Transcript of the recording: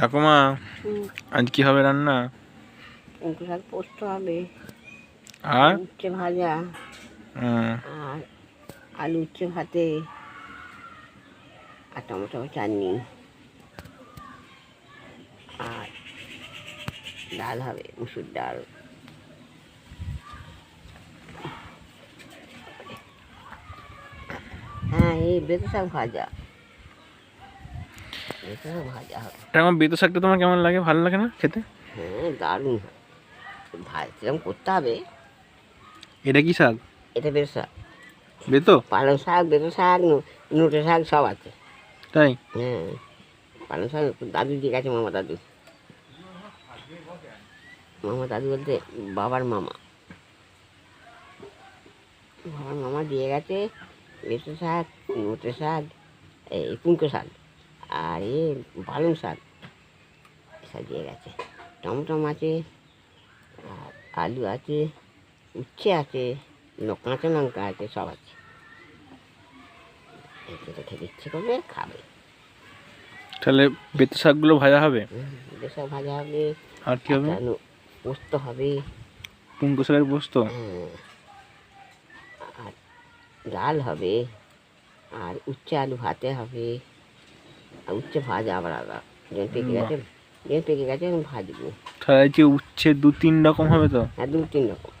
ঠাকুমা আজ কি হবে রান্না? কুমড়ো শাক পোস্ত হবে। আর? উচ্ছে ভাজা। আর আলু উচ্ছে ভাতে। আর টমেটো চাটনি। আর ডাল হবে মুসুর ডাল। হ্যাঁ এই বেতো শাক ভাজা। শাক ভাজা হবে। ঠাকুমা বেতো শাকটা তোমার কেমন লাগে? ভালো লাগে না খেতে? হ্যাঁ দারুণ ভাজলাম করতে হবে। এটা কি শাক? এটা বেতো শাক। বেতো? পালং শাক বেতো শাক নোটে শাক সব আছে। তাই? হ্যাঁ পালং শাক দাদু দিয়ে গেছে মামা দাদু মামা দাদু বলতে বাবার মামা। বাবার মামা দিয়ে গেছে বেতো শাক নোটে শাক এই পুঙ্কো শাক। আর এ পালং শাক দিয়ে গেছে। টমটম আছে আর আলু আছে উচ্ছে আছে কাঁচা লঙ্কা আছে সব আছে। এটা খেতে ইচ্ছে করবে খাবে। তাহলে বেতো শাকগুলো ভাজা হবে? এসব ভাজা হবে। আর কি হবে? পোস্ত হবে। পুঙ্কু শাকের পোস্ত। আর ডাল হবে আর উচ্ছে আলু ভাতে হবে। উচ্ছে ভাজা আবার আলাদা যেন পেকে গেছে যেন পেকে গেছে আমি ভাজবো। তাহলে যে উচ্ছে দু তিন রকম হবে তো? হ্যাঁ দু তিন রকম।